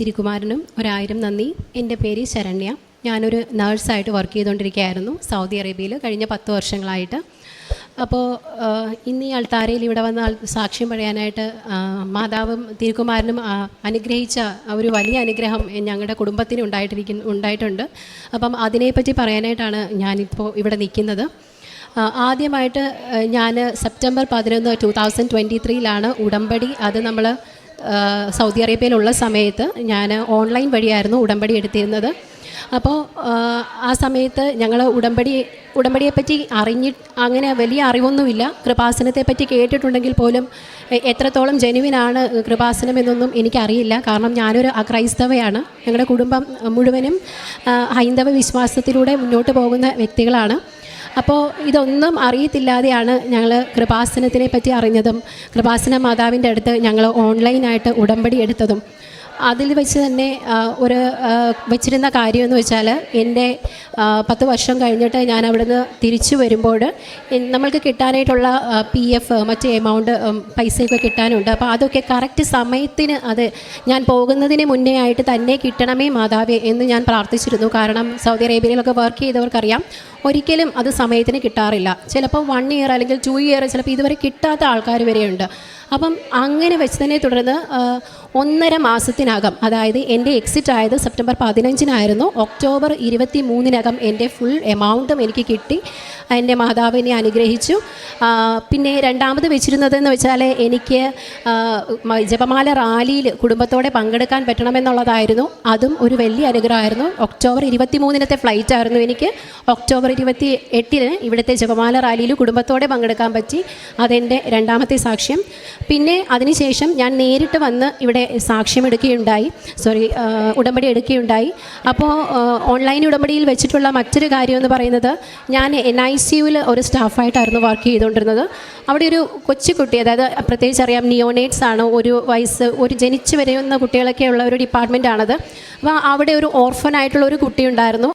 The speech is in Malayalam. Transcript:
തിരുകുമാരനും ഒരായിരം നന്ദി. എന്റെ പേര് ശരണ്യ. ഞാനൊരു നേഴ്സായിട്ട് വർക്ക് ചെയ്തുകൊണ്ടിരിക്കുകയായിരുന്നു സൗദി അറേബ്യയിൽ കഴിഞ്ഞ പത്ത് വർഷങ്ങളായിട്ട്. അപ്പോൾ ഇന്ന് ഈ അൾത്താരയിൽ ഇവിടെ വന്ന സാക്ഷ്യം പറയാനായിട്ട് മാതാവും തിരുകുമാരനും അനുഗ്രഹിച്ച ഒരു വലിയ അനുഗ്രഹം ഞങ്ങളുടെ കുടുംബത്തിന് ഉണ്ടായിട്ടിരിക്കുന്നു ഉണ്ടായിട്ടുണ്ട്. അപ്പം അതിനെപ്പറ്റി പറയാനായിട്ടാണ് ഞാനിപ്പോൾ ഇവിടെ നിൽക്കുന്നത്. ആദ്യമായിട്ട് ഞാൻ സെപ്റ്റംബർ പതിനൊന്ന് ടു തൗസൻഡ് ട്വന്റി ത്രീയിലാണ് ഉടമ്പടി. അത് നമ്മൾ സൗദി അറേബ്യയിലുള്ള സമയത്ത് ഞാൻ ഓൺലൈൻ വഴിയായിരുന്നു ഉടമ്പടി എടുത്തിരുന്നത്. അപ്പോൾ ആ, സമയത്ത് ഞങ്ങൾ ഉടമ്പടി ഉടമ്പടിയെപ്പറ്റി അറിഞ്ഞി അങ്ങനെ വലിയ അറിവൊന്നുമില്ല. കൃപാസനത്തെപ്പറ്റി കേട്ടിട്ടുണ്ടെങ്കിൽ പോലും എത്രത്തോളം ജെനുവിനാണ് കൃപാസനം എന്നൊന്നും എനിക്കറിയില്ല. കാരണം ഞാനൊരു അക്രൈസ്തവയാണ്. ഞങ്ങളുടെ കുടുംബം മുഴുവനും ഹൈന്ദവ വിശ്വാസത്തിലൂടെ മുന്നോട്ട് പോകുന്ന വ്യക്തികളാണ്. അപ്പോൾ ഇതൊന്നും അറിയത്തില്ലാതെയാണ് ഞങ്ങൾ കൃപാസനത്തിനെ പറ്റി അറിഞ്ഞതും കൃപാസന മാതാവിന്റെ അടുത്ത് ഞങ്ങൾ ഓൺലൈനായിട്ട് ഉടമ്പടി എടുത്തതും. അതിൽ വെച്ച് തന്നെ ഒരു വെച്ചിരുന്ന കാര്യം എന്ന് വെച്ചാൽ എന്റെ പത്ത് വർഷം കഴിഞ്ഞിട്ട് ഞാൻ അവിടുന്ന് തിരിച്ചു വരുമ്പോൾ നമ്മൾക്ക് കിട്ടാനായിട്ടുള്ള പി എഫ് മറ്റ് എമൗണ്ട് പൈസയൊക്കെ കിട്ടാനുണ്ട്. അപ്പോൾ അതൊക്കെ കറക്റ്റ് സമയത്തിന് അത് ഞാൻ പോകുന്നതിന് മുന്നേ ആയിട്ട് തന്നെ കിട്ടണമേ മാതാവേ എന്ന് ഞാൻ പ്രാർത്ഥിച്ചിരുന്നു. കാരണം സൗദി അറേബ്യയിലൊക്കെ വർക്ക് ചെയ്തവർക്കറിയാം. ഒരിക്കലും അത് സമയത്തിന് കിട്ടാറില്ല. ചിലപ്പോൾ വൺ ഇയർ അല്ലെങ്കിൽ ടു ഇയർ ചിലപ്പോൾ ഇതുവരെ കിട്ടാത്ത ആൾക്കാർ വരെയുണ്ട്. അപ്പം അങ്ങനെ വെച്ച് തന്നെ തുടർന്ന് ഒന്നര മാസത്തിനകം അതായത് എന്റെ എക്സിറ്റ് ആയത് സെപ്റ്റംബർ പതിനഞ്ചിനായിരുന്നു. ഒക്ടോബർ ഇരുപത്തി മൂന്നിനകം എന്റെ ഫുൾ എമൗണ്ടും എനിക്ക് കിട്ടി. എന്റെ മാതാവിനെ അനുഗ്രഹിച്ചു. പിന്നെ രണ്ടാമത് വെച്ചിരുന്നതെന്ന് വെച്ചാൽ എനിക്ക് ജപമാല റാലിയിൽ കുടുംബത്തോടെ പങ്കെടുക്കാൻ പറ്റണമെന്നുള്ളതായിരുന്നു. അതും ഒരു വലിയ അനുഗ്രഹമായിരുന്നു. ഒക്ടോബർ ഇരുപത്തി മൂന്നിനത്തെ ഫ്ലൈറ്റ് ആയിരുന്നു എനിക്ക്. ഒക്ടോബർ ഇരുപത്തി എട്ടിന് ഇവിടുത്തെ ജപമാല റാലിയിൽ കുടുംബത്തോടെ പങ്കെടുക്കാൻ പറ്റി. അതെന്റെ രണ്ടാമത്തെ സാക്ഷ്യം. പിന്നെ അതിനുശേഷം ഞാൻ നേരിട്ട് വന്ന് ഇവിടെ സാക്ഷ്യം എടുക്കുകയുണ്ടായി. സോറി ഉടമ്പടി എടുക്കുകയുണ്ടായി. അപ്പോൾ ഓൺലൈൻ ഉടമ്പടിയിൽ വെച്ചിട്ടുള്ള മറ്റൊരു കാര്യം എന്ന് പറയുന്നത് ഞാൻ എൻ ഐ സിയുവിൽ ഒരു സ്റ്റാഫായിട്ടായിരുന്നു വർക്ക് ചെയ്തുകൊണ്ടിരുന്നത്. അവിടെ ഒരു കൊച്ചുകുട്ടി അതായത് പ്രത്യേകിച്ച് അറിയാം നിയോനേറ്റ്സ് ആണ് ഒരു വയസ്സ് ഒരു ജനിച്ചു വരുന്ന കുട്ടികളൊക്കെ ഉള്ള ഒരു ഡിപ്പാർട്ട്മെന്റ് ആണത്. അപ്പോൾ അവിടെ ഒരു ഓർഫനായിട്ടുള്ള ഒരു കുട്ടി ഉണ്ടായിരുന്നു.